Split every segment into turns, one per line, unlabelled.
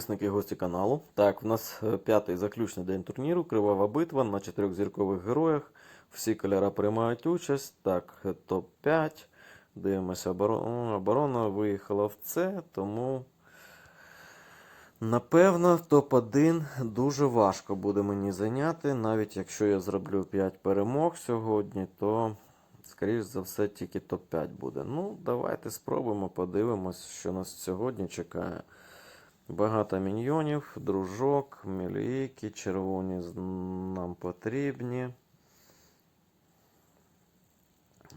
підписники і гості каналу. Так, в нас е, п'ятий заключний день турніру. Кривава битва на чотирьох зіркових героях. Всі кольори приймають участь. Так, е, топ-5. Дивимося, оборона, оборона виїхала в це, тому. Напевно, топ-1 дуже важко буде мені зайняти. Навіть якщо я зроблю 5 перемог сьогодні, то, скоріш за все, тільки топ-5 буде. Ну, давайте спробуємо, подивимось, що нас сьогодні чекає. Багато міньйонів, дружок, мілійки, червоні нам потрібні.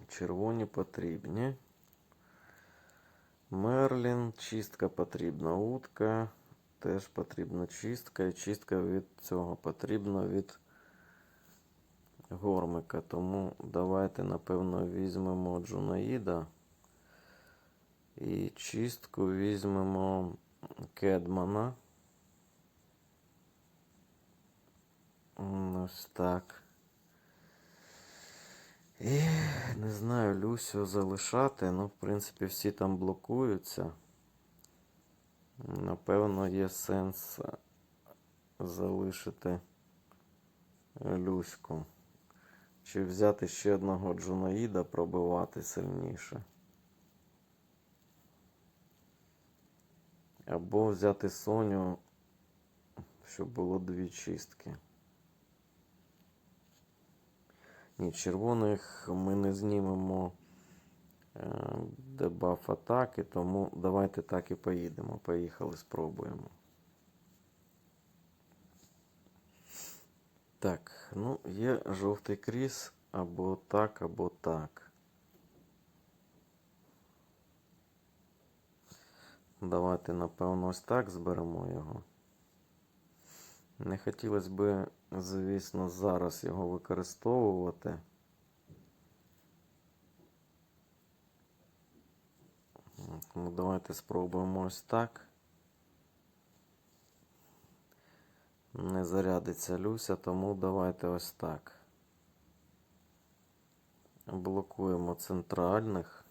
Червоні потрібні. Мерлін, чистка потрібна, утка. Теж потрібна чистка. І чистка від цього потрібна від гормика. Тому давайте, напевно, візьмемо Джунаїда. І чистку візьмемо Кедмана. Ось так. І не знаю, Люсю залишати. Ну, в принципі, всі там блокуються. Напевно, є сенс е, залишити Люську. Чи взяти ще одного Джунаїда, пробивати сильніше. Або взяти Соню, щоб було дві чистки. Ні, червоних ми не знімемо е, дебаф атаки, тому давайте так і поїдемо. Поїхали, спробуємо. Так, ну, є жовтий кріс або так, або так. Давайте, напевно, ось так зберемо його. Не хотілося б, звісно, зараз його використовувати. От, Ну, давайте спробуємо ось так. Не зарядиться Люся, тому давайте ось так. Блокуємо центральних.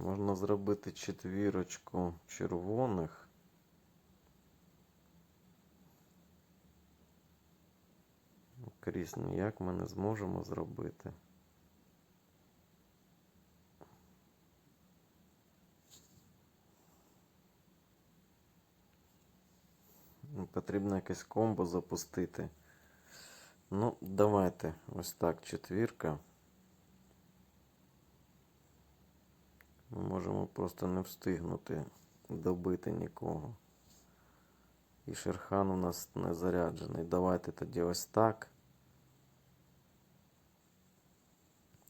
Можна зробити четвірочку червоних. Крізь ніяк ми не зможемо зробити. Потрібно якесь комбо запустити. Ну, давайте ось так, четвірка. Ми можемо просто не встигнути добити нікого. І Шерхан у нас не заряджений. Давайте тоді ось так.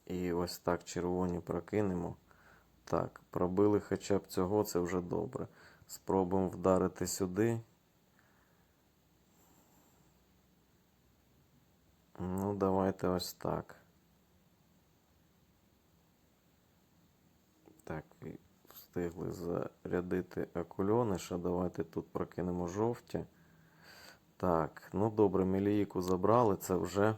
І ось так червоні прокинемо. Так, пробили хоча б цього, це вже добре. Спробуємо вдарити сюди. Ну, давайте ось так. Так, встигли зарядити акульониша. Давайте тут прокинемо жовті. Так, ну добре, мілійку забрали, це вже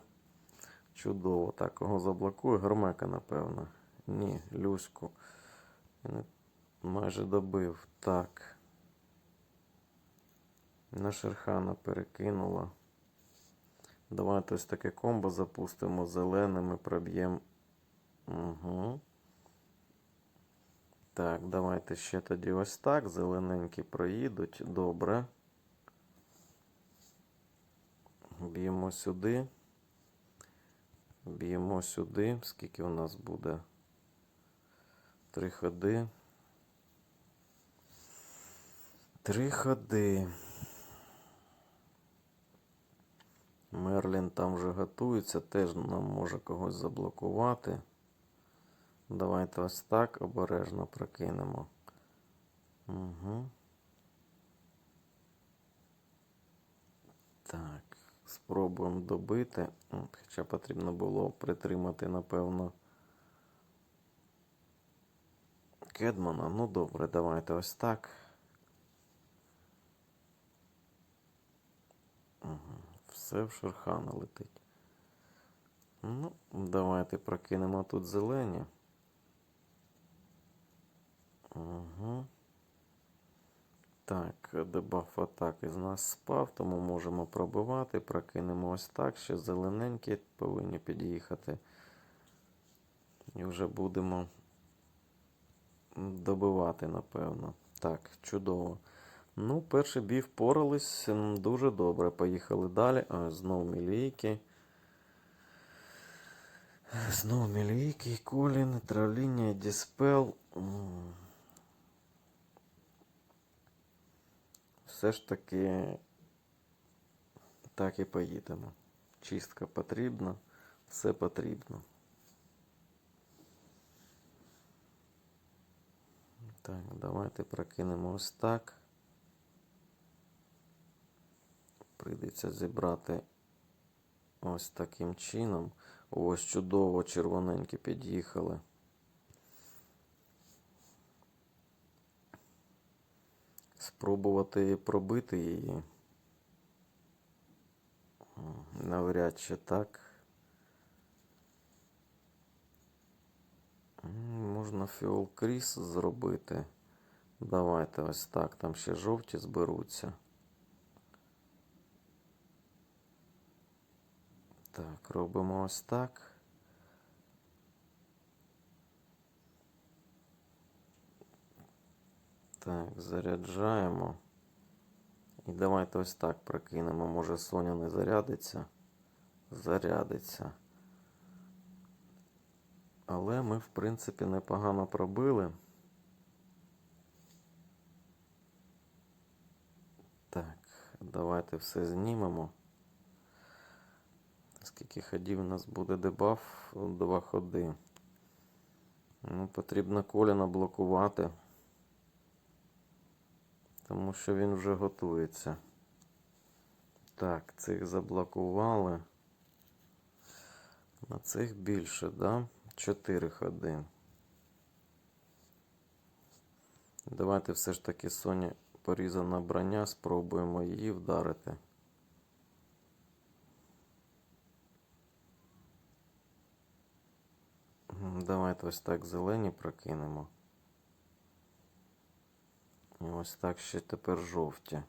чудово. Так, кого заблокую? Гермека, напевно. Ні, Люську. Майже добив. Так. На Шерхана перекинула. Давайте ось таке комбо запустимо зеленими, проб'ємо. Угу. Так, давайте ще тоді ось так. Зелененькі проїдуть. Добре. Б'ємо сюди. Б'ємо сюди. Скільки у нас буде? Три ходи. Три ходи. Мерлін там вже готується, теж нам може когось заблокувати. Давайте ось так обережно прокинемо. Угу. Так, спробуємо добити. Хоча потрібно було притримати, напевно, Кедмана. Ну добре, давайте ось так. Угу. Все в Шерхана летить. Ну, давайте прокинемо тут зелені. Угу. Так, дебаф атаки з нас спав, тому можемо пробивати. Прокинемо ось так. Ще зелененькі повинні під'їхати. І вже будемо добивати, напевно. Так, чудово. Ну, перший бій впорались дуже добре. Поїхали далі. А, знову мілійки. Знову мілійки, травління, діспел. Все ж таки так і поїдемо. Чистка потрібна, все потрібно. Так, давайте прокинемо ось так. Прийдеться зібрати ось таким чином. Ось чудово червоненькі під'їхали. Спробувати пробити її. Навряд чи так. Можна фіол кріс зробити. Давайте ось так. Там ще жовті зберуться. Так, робимо ось так. Так, заряджаємо. І давайте ось так прокинемо. Може Соня не зарядиться. Зарядиться. Але ми, в принципі, непогано пробили. Так, давайте все знімемо. Скільки ходів у нас буде дебаф? Два ходи. Ну, потрібно коліна блокувати. Тому що він вже готується. Так, цих заблокували. На цих більше, да? Чотири ходи. Давайте все ж таки Соні порізана броня, спробуємо її вдарити. Давайте ось так зелені прокинемо. Ось так ще тепер жовті.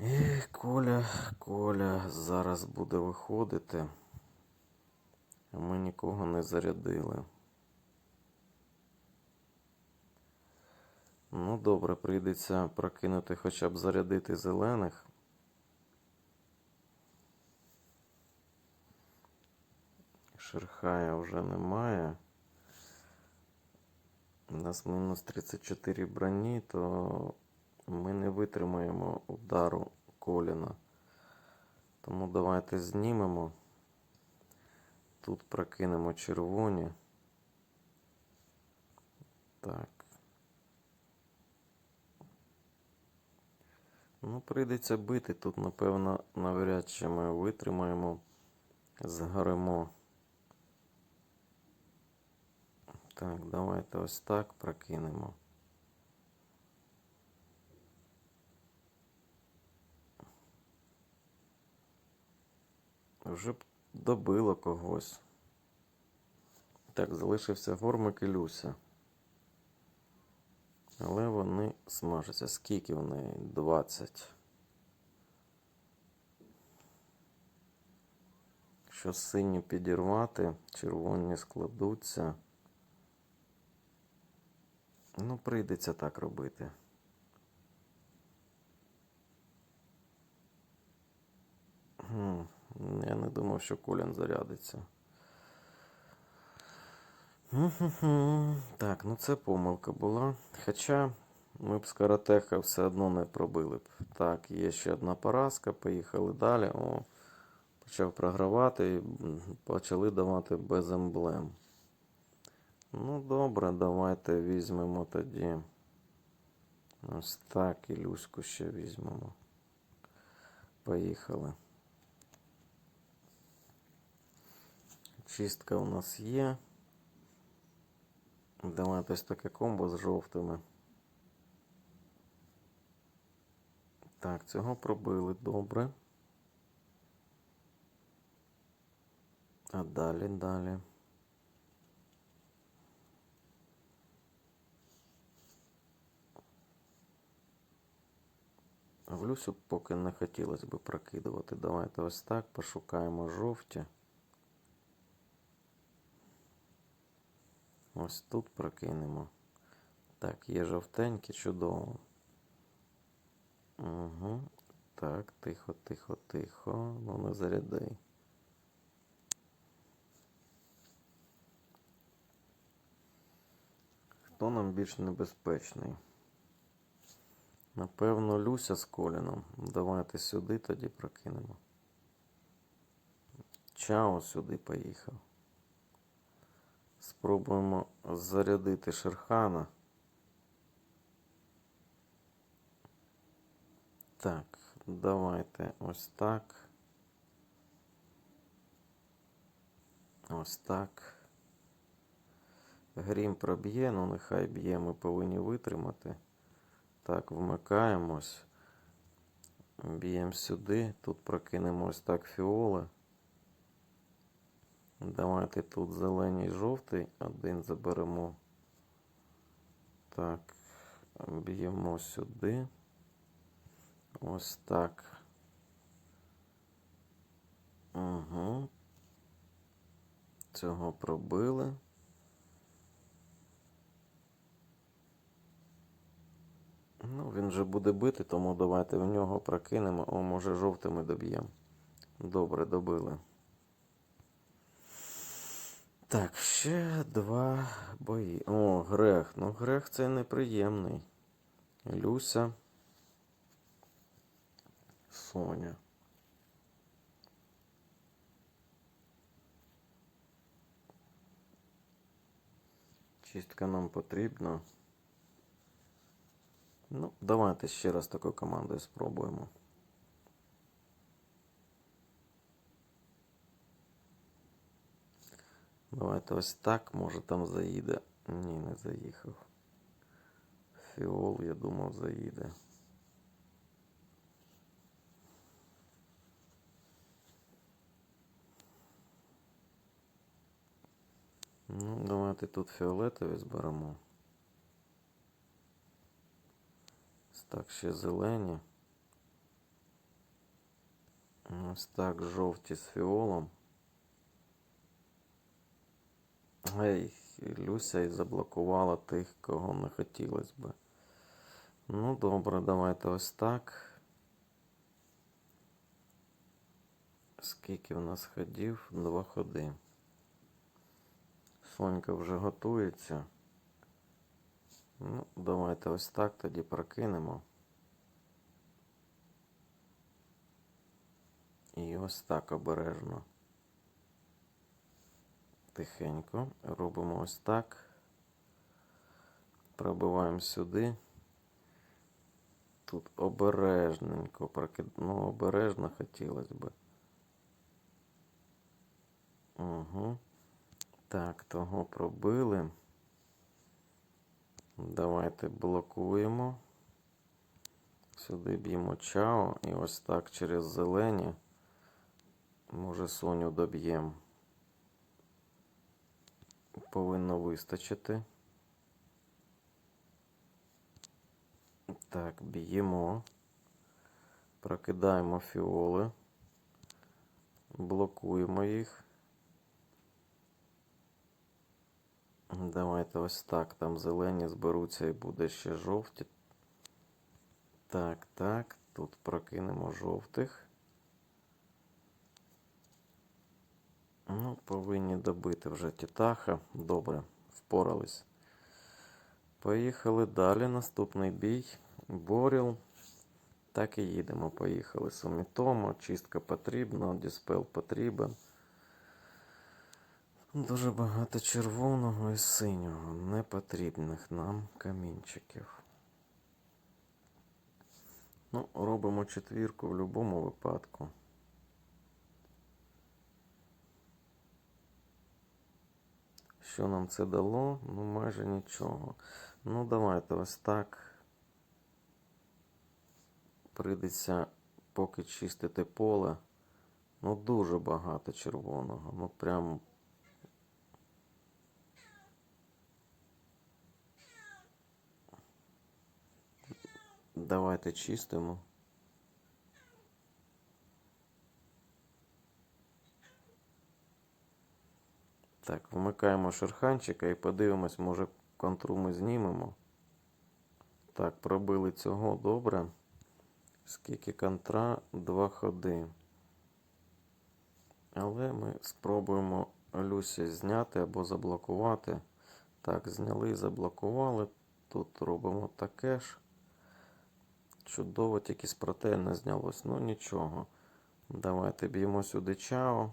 І Коля, Коля зараз буде виходити. А ми нікого не зарядили. Ну, добре, прийдеться прокинути хоча б зарядити зелених. Шерхая вже немає. У нас мінус 34 броні, то ми не витримаємо удару коліна. Тому давайте знімемо. Тут прокинемо червоні. Так. Ну, прийдеться бити. Тут, напевно, навряд чи ми витримаємо. Згоремо. Так, давайте ось так прокинемо. Вже б добило когось. Так, залишився Гормик і Люся. Але вони смажаться. Скільки в неї? 20. Якщо сині підірвати, червоні складуться. Ну, прийдеться так робити. Я не думав, що Колін зарядиться. Так, ну це помилка була. Хоча ми б з каратеха все одно не пробили б. Так, є ще одна поразка, поїхали далі. О, почав програвати і почали давати без емблем. Ну, добре, давайте візьмемо тоді. Ось так, і Люську ще візьмемо. Поїхали. Чистка у нас є. Давайте ось таке комбо з жовтими. Так, цього пробили добре. А далі, далі. В Люсю поки не хотілося б прокидувати. Давайте ось так пошукаємо жовті. Ось тут прокинемо. Так, є жовтенькі, чудово. Угу. Так, тихо, тихо, тихо. Ну не заряди. Хто нам більш небезпечний? Напевно, Люся з Коліном. Давайте сюди тоді прокинемо. Чао сюди поїхав. Спробуємо зарядити Шерхана. Так, давайте ось так. Ось так. Грім проб'є, ну нехай б'є, ми повинні витримати. Так, вмикаємось. Б'ємо сюди. Тут прокинемо ось так фіоли. Давайте тут зелений і жовтий. Один заберемо. Так, б'ємо сюди. Ось так. Угу. Цього пробили. Ну, він вже буде бити, тому давайте в нього прокинемо. О, може жовтими доб'ємо. Добре, добили. Так, ще два бої. О, грех. Ну, грех це неприємний. Люся. Соня. Чистка нам потрібна. Ну, давайте ще раз такою командою спробуємо. Давайте ось так, може там заїде. Ні, не заїхав. Фіол, я думав, заїде. Ну, давайте тут фіолетові зберемо. Ось Так, ще зелені. Ось так, жовті з фіолом. Ей, Люся і заблокувала тих, кого не хотілося би. Ну, добре, давайте ось так. Скільки в нас ходів? Два ходи. Сонька вже готується. Ну, давайте ось так тоді прокинемо. І ось так обережно. Тихенько. Робимо ось так. Пробиваємо сюди. Тут обережненько прокид... Ну, обережно хотілося би. Угу. Так, того пробили. Давайте блокуємо. Сюди б'ємо чао і ось так через зелені. Може Соню доб'ємо. Повинно вистачити. Так, б'ємо. Прокидаємо фіоли. Блокуємо їх. Давайте ось так. Там зелені зберуться і буде ще жовті. Так, так. Тут прокинемо жовтих. Ну, повинні добити вже тітаха. Добре, впорались. Поїхали далі. Наступний бій. Боріл. Так і їдемо. Поїхали. Сумітомо. Чистка потрібна, діспел потрібен. Дуже багато червоного і синього, непотрібних нам камінчиків. Ну, робимо четвірку в будь-якому випадку. Що нам це дало? Ну, майже нічого. Ну, давайте ось так. Прийдеться поки чистити поле. Ну, дуже багато червоного. Ну, прям. Давайте чистимо. Так, вмикаємо шерханчика і подивимось, може контру ми знімемо. Так, пробили цього добре. Скільки контра? Два ходи. Але ми спробуємо Люсі зняти або заблокувати. Так, зняли, заблокували. Тут робимо таке ж. Чудово, тільки з протеїн не знялось. Ну нічого. Давайте б'ємо сюди чао.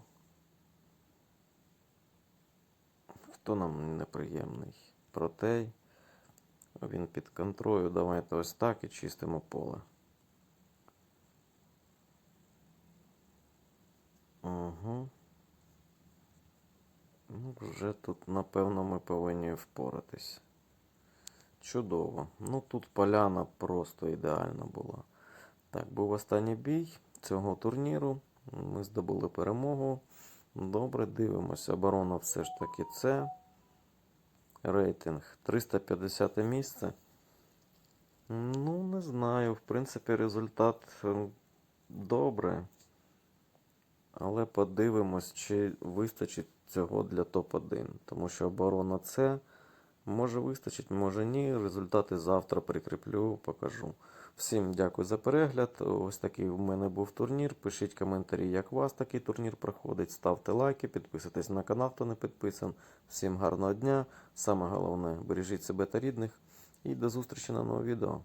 Хто нам неприємний? Протей. Він під контролю. Давайте ось так і чистимо поле. Угу. Ну, вже тут, напевно, ми повинні впоратись. Чудово. Ну тут поляна просто ідеальна була. Так, був останній бій цього турніру. Ми здобули перемогу. Добре, дивимося. Оборона все ж таки це. Рейтинг 350 місце. Ну, не знаю. В принципі, результат е, добре. Але подивимось, чи вистачить цього для топ-1. Тому що оборона це може вистачить, може ні. Результати завтра прикріплю, покажу. Всім дякую за перегляд. Ось такий в мене був турнір. Пишіть коментарі, як у вас такий турнір проходить. Ставте лайки, підписуйтесь на канал, хто не підписан. Всім гарного дня. Саме головне, бережіть себе та рідних. І до зустрічі на новому відео.